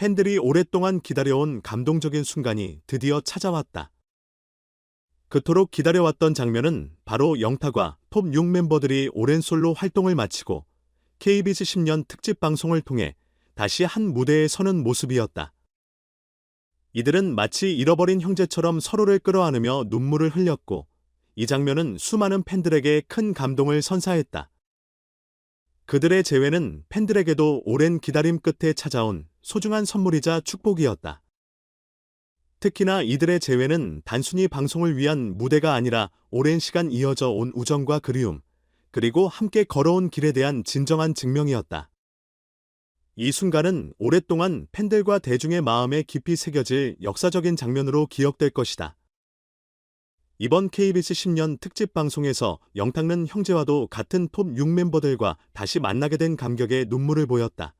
팬들이 오랫동안 기다려온 감동적인 순간이 드디어 찾아왔다. 그토록 기다려왔던 장면은 바로 영탁과 톱6 멤버들이 오랜 솔로 활동을 마치고 KBS 10년 특집 방송을 통해 다시 한 무대에 서는 모습이었다. 이들은 마치 잃어버린 형제처럼 서로를 끌어안으며 눈물을 흘렸고 이 장면은 수많은 팬들에게 큰 감동을 선사했다. 그들의 재회는 팬들에게도 오랜 기다림 끝에 찾아온 소중한 선물이자 축복이었다. 특히나 이들의 재회는 단순히 방송을 위한 무대가 아니라 오랜 시간 이어져 온 우정과 그리움, 그리고 함께 걸어온 길에 대한 진정한 증명이었다. 이 순간은 오랫동안 팬들과 대중의 마음에 깊이 새겨질 역사적인 장면으로 기억될 것이다. 이번 KBS 10년 특집 방송에서 영탁는 형제와도 같은 톱 6 멤버들과 다시 만나게 된 감격에 눈물을 보였다.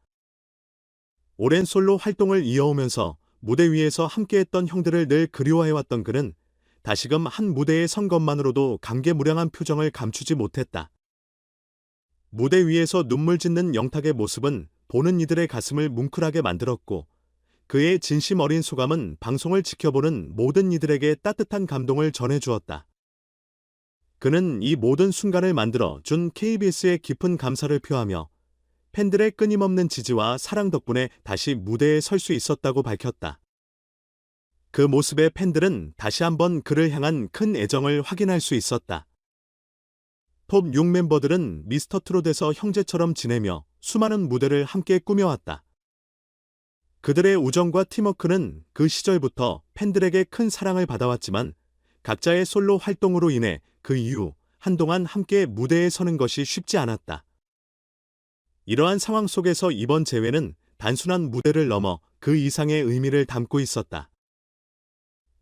오랜 솔로 활동을 이어오면서 무대 위에서 함께했던 형들을 늘 그리워해왔던 그는 다시금 한 무대에 선 것만으로도 감개무량한 표정을 감추지 못했다. 무대 위에서 눈물 짓는 영탁의 모습은 보는 이들의 가슴을 뭉클하게 만들었고 그의 진심 어린 소감은 방송을 지켜보는 모든 이들에게 따뜻한 감동을 전해주었다. 그는 이 모든 순간을 만들어 준 KBS의 깊은 감사를 표하며 팬들의 끊임없는 지지와 사랑 덕분에 다시 무대에 설 수 있었다고 밝혔다. 그 모습에 팬들은 다시 한번 그를 향한 큰 애정을 확인할 수 있었다. 톱6 멤버들은 미스터 트롯에서 형제처럼 지내며 수많은 무대를 함께 꾸며왔다. 그들의 우정과 팀워크는 그 시절부터 팬들에게 큰 사랑을 받아왔지만 각자의 솔로 활동으로 인해 그 이후 한동안 함께 무대에 서는 것이 쉽지 않았다. 이러한 상황 속에서 이번 재회는 단순한 무대를 넘어 그 이상의 의미를 담고 있었다.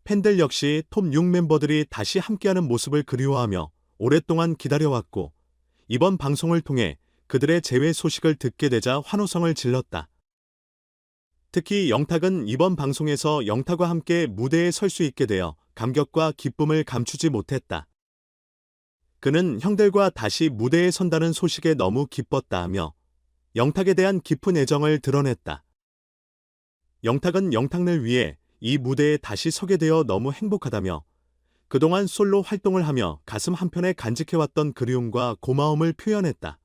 팬들 역시 톱6 멤버들이 다시 함께하는 모습을 그리워하며 오랫동안 기다려왔고 이번 방송을 통해 그들의 재회 소식을 듣게 되자 환호성을 질렀다. 특히 영탁은 이번 방송에서 영탁과 함께 무대에 설 수 있게 되어 감격과 기쁨을 감추지 못했다. 그는 형들과 다시 무대에 선다는 소식에 너무 기뻤다 하며 영탁에 대한 깊은 애정을 드러냈다. 영탁은 영탁을 위해 이 무대에 다시 서게 되어 너무 행복하다며 그동안 솔로 활동을 하며 가슴 한편에 간직해왔던 그리움과 고마움을 표현했다.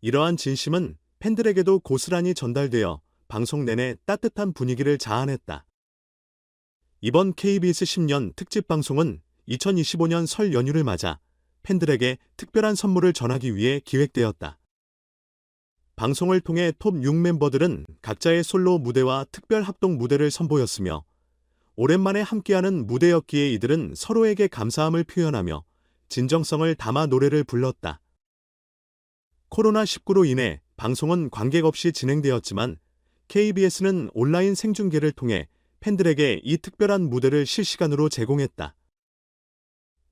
이러한 진심은 팬들에게도 고스란히 전달되어 방송 내내 따뜻한 분위기를 자아냈다. 이번 KBS 10년 특집 방송은 2025년 설 연휴를 맞아 팬들에게 특별한 선물을 전하기 위해 기획되었다. 방송을 통해 톱 6 멤버들은 각자의 솔로 무대와 특별 합동 무대를 선보였으며 오랜만에 함께하는 무대였기에 이들은 서로에게 감사함을 표현하며 진정성을 담아 노래를 불렀다. 코로나19로 인해 방송은 관객 없이 진행되었지만 KBS는 온라인 생중계를 통해 팬들에게 이 특별한 무대를 실시간으로 제공했다.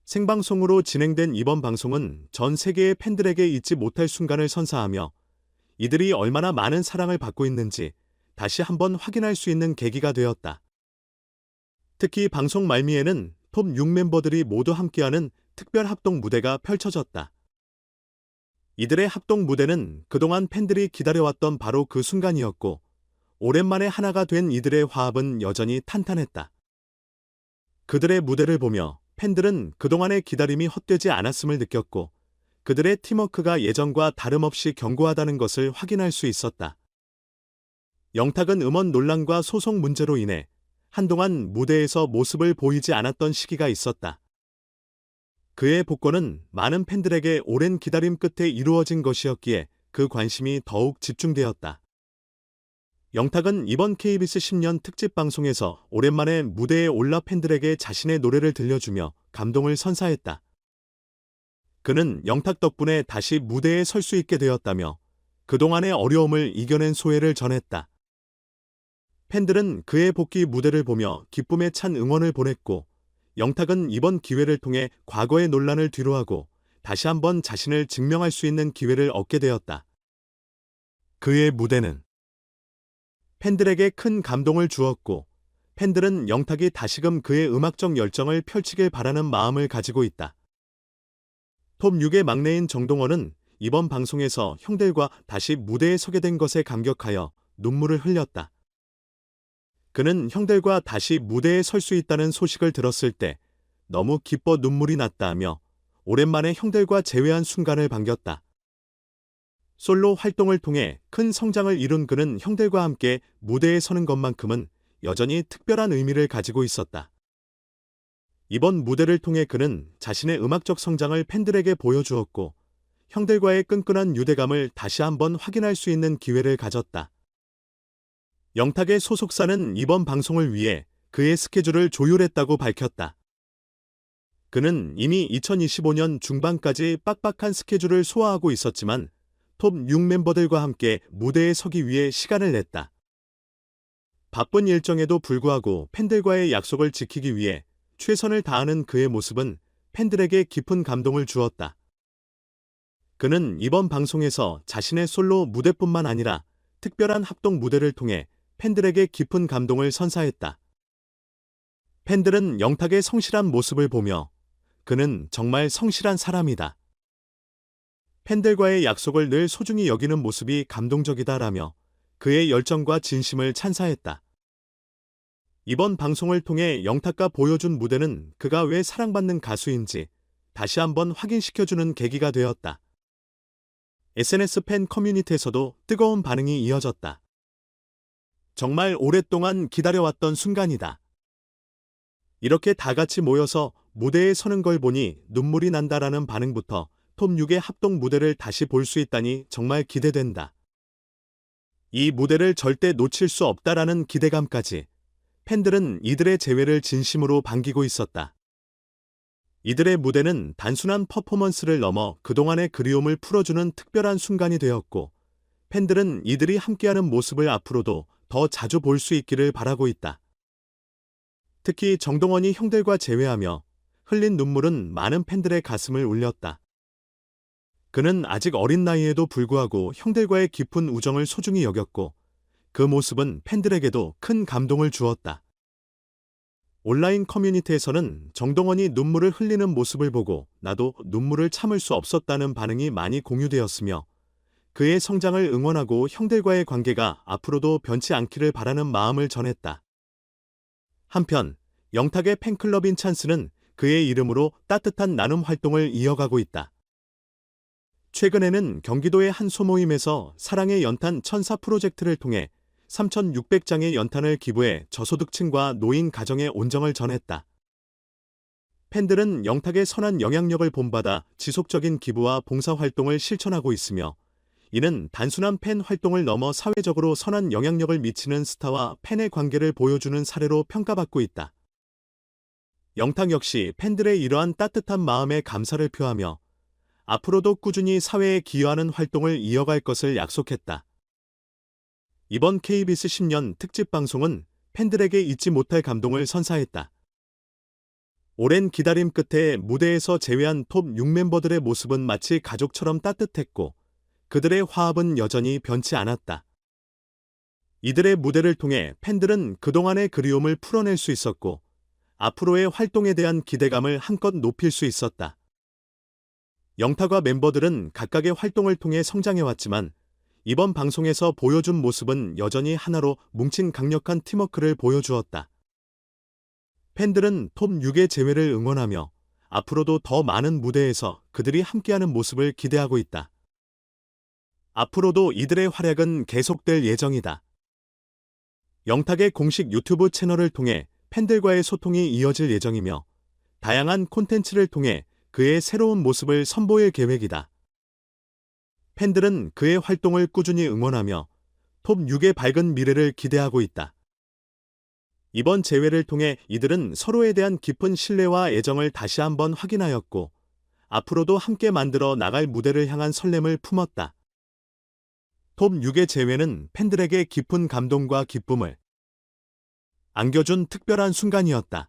생방송으로 진행된 이번 방송은 전 세계의 팬들에게 잊지 못할 순간을 선사하며 이들이 얼마나 많은 사랑을 받고 있는지 다시 한번 확인할 수 있는 계기가 되었다. 특히 방송 말미에는 톱 6 멤버들이 모두 함께하는 특별 합동 무대가 펼쳐졌다. 이들의 합동 무대는 그동안 팬들이 기다려왔던 바로 그 순간이었고, 오랜만에 하나가 된 이들의 화합은 여전히 탄탄했다. 그들의 무대를 보며 팬들은 그동안의 기다림이 헛되지 않았음을 느꼈고, 그들의 팀워크가 예전과 다름없이 견고하다는 것을 확인할 수 있었다. 영탁은 음원 논란과 소송 문제로 인해 한동안 무대에서 모습을 보이지 않았던 시기가 있었다. 그의 복권은 많은 팬들에게 오랜 기다림 끝에 이루어진 것이었기에 그 관심이 더욱 집중되었다. 영탁은 이번 KBS 10년 특집 방송에서 오랜만에 무대에 올라 팬들에게 자신의 노래를 들려주며 감동을 선사했다. 그는 영탁 덕분에 다시 무대에 설 수 있게 되었다며 그동안의 어려움을 이겨낸 소회를 전했다. 팬들은 그의 복귀 무대를 보며 기쁨에 찬 응원을 보냈고 영탁은 이번 기회를 통해 과거의 논란을 뒤로하고 다시 한번 자신을 증명할 수 있는 기회를 얻게 되었다. 그의 무대는 팬들에게 큰 감동을 주었고 팬들은 영탁이 다시금 그의 음악적 열정을 펼치길 바라는 마음을 가지고 있다. 톱 6의 막내인 정동원은 이번 방송에서 형들과 다시 무대에 서게 된 것에 감격하여 눈물을 흘렸다. 그는 형들과 다시 무대에 설 수 있다는 소식을 들었을 때 너무 기뻐 눈물이 났다 하며 오랜만에 형들과 재회한 순간을 반겼다. 솔로 활동을 통해 큰 성장을 이룬 그는 형들과 함께 무대에 서는 것만큼은 여전히 특별한 의미를 가지고 있었다. 이번 무대를 통해 그는 자신의 음악적 성장을 팬들에게 보여주었고 형들과의 끈끈한 유대감을 다시 한번 확인할 수 있는 기회를 가졌다. 영탁의 소속사는 이번 방송을 위해 그의 스케줄을 조율했다고 밝혔다. 그는 이미 2025년 중반까지 빡빡한 스케줄을 소화하고 있었지만 톱 6 멤버들과 함께 무대에 서기 위해 시간을 냈다. 바쁜 일정에도 불구하고 팬들과의 약속을 지키기 위해 최선을 다하는 그의 모습은 팬들에게 깊은 감동을 주었다. 그는 이번 방송에서 자신의 솔로 무대뿐만 아니라 특별한 합동 무대를 통해 팬들에게 깊은 감동을 선사했다. 팬들은 영탁의 성실한 모습을 보며 그는 정말 성실한 사람이다. 팬들과의 약속을 늘 소중히 여기는 모습이 감동적이다라며 그의 열정과 진심을 찬사했다. 이번 방송을 통해 영탁과 보여준 무대는 그가 왜 사랑받는 가수인지 다시 한번 확인시켜주는 계기가 되었다. SNS 팬 커뮤니티에서도 뜨거운 반응이 이어졌다. 정말 오랫동안 기다려왔던 순간이다. 이렇게 다 같이 모여서 무대에 서는 걸 보니 눈물이 난다라는 반응부터 톱 6의 합동 무대를 다시 볼 수 있다니 정말 기대된다. 이 무대를 절대 놓칠 수 없다라는 기대감까지 팬들은 이들의 재회를 진심으로 반기고 있었다. 이들의 무대는 단순한 퍼포먼스를 넘어 그동안의 그리움을 풀어주는 특별한 순간이 되었고, 팬들은 이들이 함께하는 모습을 앞으로도 더 자주 볼 수 있기를 바라고 있다. 특히 정동원이 형들과 재회하며 흘린 눈물은 많은 팬들의 가슴을 울렸다. 그는 아직 어린 나이에도 불구하고 형들과의 깊은 우정을 소중히 여겼고, 그 모습은 팬들에게도 큰 감동을 주었다. 온라인 커뮤니티에서는 정동원이 눈물을 흘리는 모습을 보고 나도 눈물을 참을 수 없었다는 반응이 많이 공유되었으며 그의 성장을 응원하고 형들과의 관계가 앞으로도 변치 않기를 바라는 마음을 전했다. 한편 영탁의 팬클럽인 찬스는 그의 이름으로 따뜻한 나눔 활동을 이어가고 있다. 최근에는 경기도의 한 소모임에서 사랑의 연탄 천사 프로젝트를 통해 3,600장의 연탄을 기부해 저소득층과 노인 가정에 온정을 전했다. 팬들은 영탁의 선한 영향력을 본받아 지속적인 기부와 봉사활동을 실천하고 있으며 이는 단순한 팬 활동을 넘어 사회적으로 선한 영향력을 미치는 스타와 팬의 관계를 보여주는 사례로 평가받고 있다. 영탁 역시 팬들의 이러한 따뜻한 마음에 감사를 표하며 앞으로도 꾸준히 사회에 기여하는 활동을 이어갈 것을 약속했다. 이번 KBS 10년 특집 방송은 팬들에게 잊지 못할 감동을 선사했다. 오랜 기다림 끝에 무대에서 제외한 톱 6멤버들의 모습은 마치 가족처럼 따뜻했고 그들의 화합은 여전히 변치 않았다. 이들의 무대를 통해 팬들은 그동안의 그리움을 풀어낼 수 있었고 앞으로의 활동에 대한 기대감을 한껏 높일 수 있었다. 영타과 멤버들은 각각의 활동을 통해 성장해왔지만 이번 방송에서 보여준 모습은 여전히 하나로 뭉친 강력한 팀워크를 보여주었다. 팬들은 톱 6의 재회를 응원하며 앞으로도 더 많은 무대에서 그들이 함께하는 모습을 기대하고 있다. 앞으로도 이들의 활약은 계속될 예정이다. 영탁의 공식 유튜브 채널을 통해 팬들과의 소통이 이어질 예정이며 다양한 콘텐츠를 통해 그의 새로운 모습을 선보일 계획이다. 팬들은 그의 활동을 꾸준히 응원하며 톱 6의 밝은 미래를 기대하고 있다. 이번 재회를 통해 이들은 서로에 대한 깊은 신뢰와 애정을 다시 한번 확인하였고, 앞으로도 함께 만들어 나갈 무대를 향한 설렘을 품었다. 톱 6의 재회는 팬들에게 깊은 감동과 기쁨을 안겨준 특별한 순간이었다.